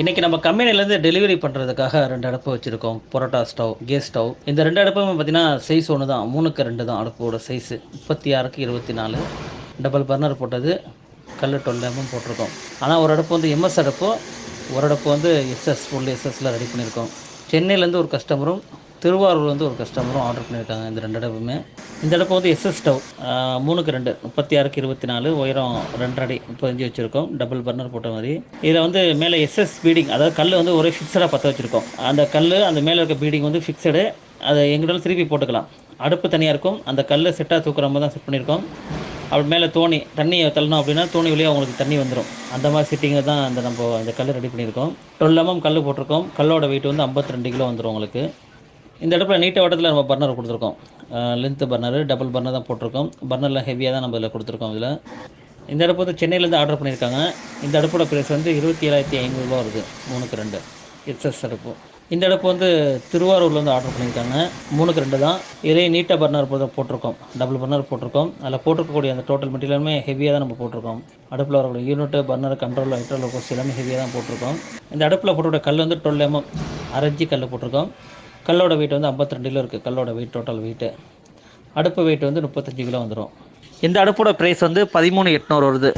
இன்றைக்கி நம்ம கம்பெனிலேருந்து டெலிவரி பண்ணுறதுக்காக ரெண்டு அடுப்பு வச்சுருக்கோம். Parotta stove gas stove. இந்த ரெண்டு அடுப்பும் பார்த்தீங்கன்னா சைஸ் ஒன்று தான். மூணுக்கு ரெண்டு தான் அடுப்போட சைஸு முப்பத்தி ஆறுக்கு இருபத்தி நாலு டபுள் பர்னர் போட்டது கல் டொல்லமும் போட்டிருக்கோம். ஆனால் ஒரு அடுப்பு வந்து எம்எஸ் அடுப்பு ஒரு அடுப்பு வந்து எஸ்எஸ் ஃபுல் எஸ்எஸ்ல ரெடி பண்ணியிருக்கோம். சென்னையிலேருந்து ஒரு கஸ்டமரும் திருவாரூர்லேருந்து ஒரு கஸ்டமரும் ஆர்டர் பண்ணியிருக்காங்க இந்த ரெண்டு அடுப்புமே இந்த இடப்பு வந்து எஸ்எஸ் ஸ்டவ் மூணுக்கு ரெண்டு முப்பத்தி ஆறுக்கு இருபத்தி நாலு உயரம் ரெண்டரை அடி வச்சுருக்கோம். டபுள் பர்னர் போட்ட மாதிரி. இதில் வந்து மேலே எஸ்எஸ் பீடிங் அதாவது கல் வந்து ஒரே ஃபிக்ஸடாக பற்ற வச்சுருக்கோம். அந்த கல் அந்த மேலே இருக்க பீடிங் வந்து ஃபிக்ஸடு அதை எங்கிட்டாலும் திருப்பி போட்டுக்கலாம். அடுப்பு தனியாக இருக்கும் அந்த கல் செட்டாக தூக்குற மாதிரி தான் செட் பண்ணியிருக்கோம். அப்படி மேலே தோணி தண்ணியை தள்ளணும் அப்படின்னா தோணி வழியாக உங்களுக்கு தண்ணி வந்துடும் அந்த மாதிரி சிட்டிங்கை தான் அந்த நம்ம இந்த கல் ரெடி பண்ணியிருக்கோம். டுவெல் எம்எம் கல் போட்டிருக்கோம். கல்லோட வெயிட் வந்து 52 கிலோ வந்துடும் உங்களுக்கு. இந்த இடத்துல நீட்ட வட்டத்தில் நம்ம பர்னர் கொடுத்துருக்கோம். லென்த்து பர்னர் டபுள் பர்னர் தான் போட்டிருக்கோம். பர்னரில் ஹெவியாக தான் நம்ம இதில் கொடுத்துருக்கோம் இதில். இந்த அடுப்பு வந்து சென்னையிலேருந்து ஆர்டர் பண்ணியிருக்காங்க. இந்த அடுப்போட ப்ரைஸ் வந்து இருபத்தி ஏழாயிரத்தி ஐநூறுரூவா வருது. மூணுக்கு ரெண்டு. எக்ஸஸ் அடுப்பு. இந்த அடுப்பு வந்து திருவாரூர்லேருந்து ஆர்டர் பண்ணியிருக்காங்க. மூணுக்கு ரெண்டு தான். இதே நீட்டாக பர்னர் தான் போட்டிருக்கோம். டபுள் பர்னர் போட்டிருக்கோம். அதில் போட்டிருக்கக்கூடிய அந்த டோட்டல் மெட்டீரியலுமே ஹெவியாக தான் நம்ம போட்டிருக்கோம். அடுப்பில் வரக்கூடிய யூனிட்டு பர்னர் கண்ட்ரோல் ஹைட்ரோல் லோக்கோஸ் எல்லாமே ஹெவியாக தான் போட்டிருக்கோம். இந்த அடுப்பில் போட்டுக்கூடிய கல் வந்து டுவெல் எம்எம் அரைஞ்சி கல் போட்டிருக்கோம். கல்லோட வெயிட் வந்து 52 கிலோ இருக்குது கல்லோட வெயிட் டோட்டல் வெயிட்டு அடுப்பு வெயிட் வந்து முப்பத்தஞ்சு கிலோ வந்துடும் இந்த அடுப்போட ப்ரைஸ் வந்து பதிமூணு எட்நூறு வருது.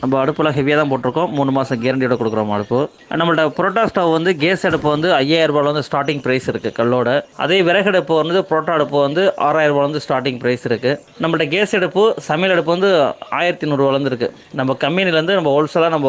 நம்ம அடுப்பில் ஹெவியாக தான் போட்டிருக்கோம். மூணு மாதம் கேரண்டியோட கொடுக்குறோம் அடுப்பு. நம்மள்ட்ட புரோட்டா ஸ்டவ் வந்து கேஸ் அடுப்பு வந்து ஐயாயிரம் ரூபாயில் வந்து ஸ்டார்டிங் ப்ரைஸ் இருக்குது கல்லோட. அதே விறகு அடுப்பு வந்து புரோட்டா அடுப்பு வந்து ஆறாயிரம் ரூபாயில் வந்து ஸ்டார்டிங் ப்ரைஸ் இருக்குது நம்மள்ட்ட கேஸ் அடுப்பு சமையல் அடுப்பு வந்து ஆயிரத்தி நூறுரூவாலேருந்து இருக்குது நம்ம கம்பெனிலேருந்து நம்ம ஹோல்சேலாக நம்ம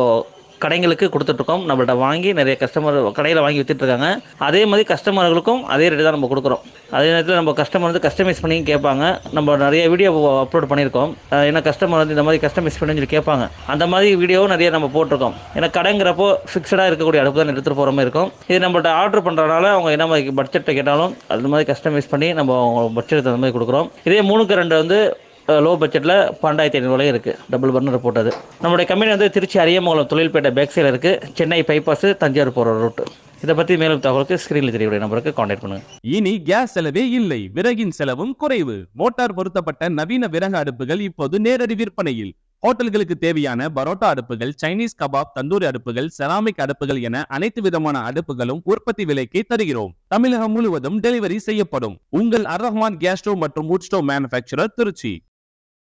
கடைங்களுக்கு கொடுத்துட்ருக்கோம். நம்மள்ட்ட வாங்கி நிறைய கஸ்டமர் கடையில் வாங்கி விற்றுட்ருக்காங்க அதே மாதிரி கஸ்டமர்களுக்கும் அதே ரேட்டு தான் நம்ம கொடுக்குறோம். அதே நேரத்தில் நம்ம கஸ்டமர் வந்து கஸ்டமைஸ் பண்ணி கேட்பாங்க. நம்ம நிறைய வீடியோ அப்லோட் பண்ணியிருக்கோம். ஏன்னா கஸ்டமர் வந்து இந்த மாதிரி கஸ்டமைஸ் பண்ணி சொல்லி கேட்பாங்க. அந்த மாதிரி வீடியோவும் நிறைய நம்ம போட்டிருக்கோம். ஏன்னா கடைங்கிறப்போ ஃபிக்ஸடாக இருக்கக்கூடிய அடுப்பு தான் எடுத்துகிட்டு போகிற மாதிரி இருக்கும். இது நம்மள்ட்ட ஆர்டர் பண்ணுறதுனால அவங்க என்ன மாதிரி பட்ஜெட்டை கேட்டாலும் அது மாதிரி கஸ்டமைஸ் பண்ணி நம்ம அவங்க பட்ஜெட் தகுந்த மாதிரி கொடுக்குறோம். இதே மூணுக்கு ரெண்டு வந்து லோ பட்ஜெட்டில் பன்னெண்டாயிரத்தி ஐநூறுவாயும் இருக்குது டபுள் பர்னர் போட்டது. நம்மளுடைய கம்பெனி வந்து திருச்சி அரியமங்கலம் தொழில்பேட்டை பேக் சைடில் இருக்குது சென்னை பைபாஸ் தஞ்சாவூர் போகிற ரூட் இதை பற்றி மேலும் தகவலுக்கு ஸ்க்ரீனில் தெரியக்கூடிய நம்பருக்கு காண்டாக்ட் பண்ணுங்கள் இனி கேஸ் செலவே இல்லை. விறகின் செலவும் குறைவு. மோட்டார் பொருத்தப்பட்ட நவீன விறகு அடுப்புகள் இப்போது நேரடி விற்பனையில். ஹோட்டல்களுக்கு தேவையான பரோட்டா அடுப்புகள் சைனீஸ் கபாப் தந்தூரி அடுப்புகள் செராமிக் அடுப்புகள் என அனைத்து விதமான அடுப்புகளும் உற்பத்தி விலைக்கு தருகிறோம். தமிழகம் முழுவதும் டெலிவரி செய்யப்படும். உங்கள் அர்ரஹ்மான் கேஸ் ஸ்டோவ் மற்றும் வுட் ஸ்டோவ் மேனுஃபேக்சரர் திருச்சி.